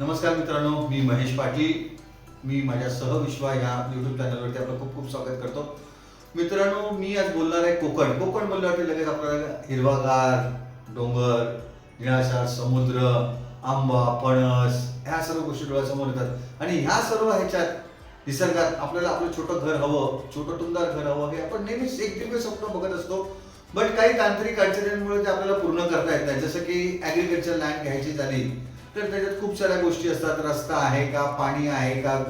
नमस्कार मित्रांनो मी महेश पाटील. मी माझ्या सहविश्वा या युट्यूब चॅनलवरती आपलं खूप खूप स्वागत करतो. मित्रांनो मी आज बोलणार आहे कोकण. कोकण बोलल्यावरती लगेच आपल्याला हिरवागार डोंगर निळाशार समुद्र आंबा फणस ह्या सर्व गोष्टी डोळ्यासमोर येतात. आणि ह्या सर्व ह्याच्यात निसर्गात आपल्याला आपलं छोटं घर हवं छोटं टुमदार घर हवं हे आपण नेहमीच एक दिवस स्वप्न बघत असतो. बट काही तांत्रिक अडचणींमुळे ते आपल्याला पूर्ण करता येत नाही. जसं की ॲग्रिकल्चर लँड घ्यायची झाली तर त्याच्यात खूप साऱ्या गोष्टी असतात. रस्ता आहे का पाणी आहे का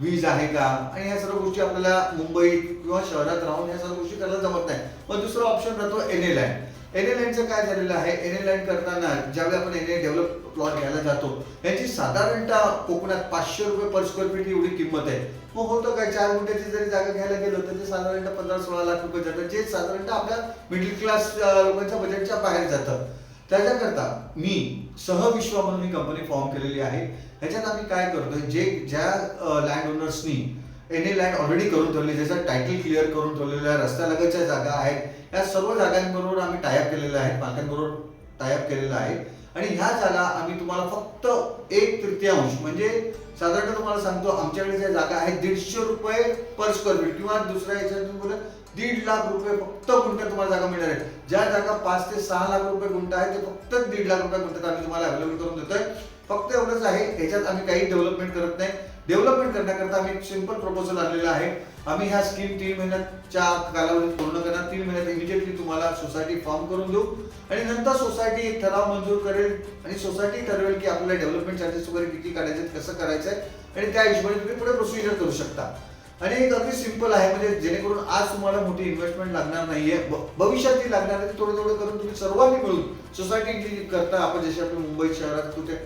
वीज आहे का? आणि या सर्व गोष्टी आपल्याला मुंबईत किंवा शहरात राहून या सर्व गोष्टी करायला जमत नाही. मग दुसरा ऑप्शन राहतो N A land N A लँडचं काय झालेलं आहे? एन ए लँड करताना ज्यावेळी आपण एन ए डेव्हलप प्लॉट घ्यायला जातो याची साधारणतः कोकणात पाचशे रुपये पर स्क्वेअर फीट एवढी किंमत आहे. मग होतं काय? चार गुंठ्याची जरी जागा घ्यायला गेलो तर ते साधारणतः पंधरा सोळा लाख रुपये जातं जे साधारणतः आपल्या मिडल क्लास लोकांच्या बजेटच्या बाहेर जातं. त्याच्याकरता मी सहविश्व म्हणून ही कंपनी फॉर्म केलेली आहे. ह्याच्यात आम्ही काय करतोय? जे ज्या लँड ओनर्सनी एन ए लँड ऑलरेडी करून ठेवली ज्याचं टायटल क्लिअर करून ठेवलेलं आहे रस्त्यालगतच्या जागा आहेत या सर्व जागांबरोबर आम्ही टायअप केलेलं आहे मालकांबरोबर टायअप केलेलं आहे. आणि ह्या जागा आम्ही तुम्हाला फक्त एक तृतीयांश म्हणजे साधारणतः तुम्हाला सांगतो आमच्याकडे ज्या जागा आहेत दीडशे रुपये पर स्क्वेअर फीट किंवा दुसऱ्या याच्यातून तुम्ही बोला दीड लाख रुपये फक्त गुंठ्यात तुम्हाला जागा मिळणार आहे. ज्या जागा पाच ते सहा लाख रुपये गुंठा आहे ते फक्त दीड लाख रुपये गुंठ्यात आम्ही तुम्हाला अवेलेबल करून देतोय. फक्त एवढंच आहे त्याच्यात आम्ही काही डेव्हलपमेंट करत नाही. डेव्हलपमेंट करण्याकरता आम्ही एक सिंपल प्रपोजल आणलेला आहे. आम्ही ह्या स्कीम तीन महिन्याच्या कालावधीत पूर्ण करणार. तीन महिन्यात इमिजिएटली तुम्हाला सोसायटी फॉर्म करून देऊ. आणि नंतर सोसायटी एक ठराव मंजूर करेल आणि सोसायटी ठरवेल की आपल्याला डेव्हलपमेंट चार्जेस वगैरे किती काढायचे कसं करायचं आहे आणि त्या हिशोबाने तुम्ही पुढे प्रोसिजर करू शकता. आणि एक अगदी सिंपल आहे म्हणजे जेणेकरून आज तुम्हाला मोठी इन्व्हेस्टमेंट लागणार नाहीये. भविष्यात ती लागणार आहे थोडं थोडं करून तुम्ही सर्वांनी मिळून सोसायटी जी करता आपण जशी आपण मुंबई शहरात कुठे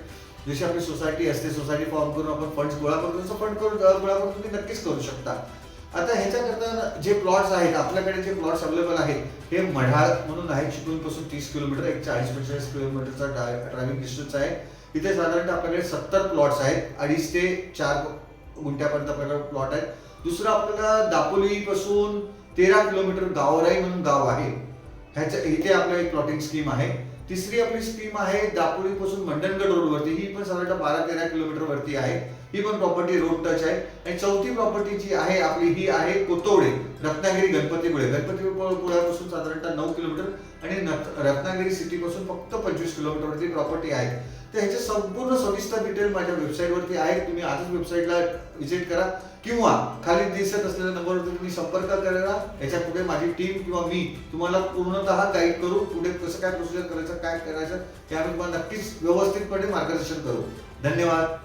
जशी आपली सोसायटी असते सोसायटी फॉर्म करून आपण फंड्स गोळा करतो फंड करून गोळा करून तुम्ही नक्कीच करू शकता. आता ह्याच्याकरता जे प्लॉट्स आहेत आपल्याकडे जे प्लॉट्स अवेलेबल आहेत हे मढाळ म्हणून आहे चिपळूणपासून तीस किलोमीटर एक चाळीस पंचेचाळीस किलोमीटरचा ड्रायव्हिंग डिस्टन्स आहे. इथे साधारणतः आपल्याकडे सत्तर प्लॉट्स आहेत अडीच ते चार गुंठ्यापर्यंत आपल्याकडे प्लॉट आहेत. दुसरं आपल्याला दापोलीपासून तेरा किलोमीटर गावराई म्हणून गाव आहे. ह्याच्या इथे आपलं एक प्लॉटिंग स्कीम आहे. तिसरी आपली स्कीम आहे दापोलीपासून मंडणगड वरती. ही पण साधारणतः बारा तेरा किलोमीटर वरती आहे. ही पण प्रॉपर्टी रोड टच आहे. आणि चौथी प्रॉपर्टी जी आहे आपली ही आहे कोतोडे रत्नागिरी गणपतीपुळे गणपतीपुळ्यापासून साधारणतः नऊ किलोमीटर आणि रत्नागिरी सिटीपासून फक्त पंचवीस किलोमीटरवरती प्रॉपर्टी आहे. तर ह्याचे संपूर्ण सविस्तर डिटेल माझ्या वेबसाईटवरती आहे. तुम्ही आजच वेबसाईटला व्हिजिट करा. किंवा खाली दिसत असलेल्या नंबरवरती तुम्ही संपर्क करा. याच्यापुढे माझी टीम किंवा मी तुम्हाला पूर्णतः गाईड करू. पुढे कसं काय प्रोसिजर करायचं काय करायचं त्यावर तुम्हाला नक्कीच व्यवस्थितपणे मार्गदर्शन करू. धन्यवाद.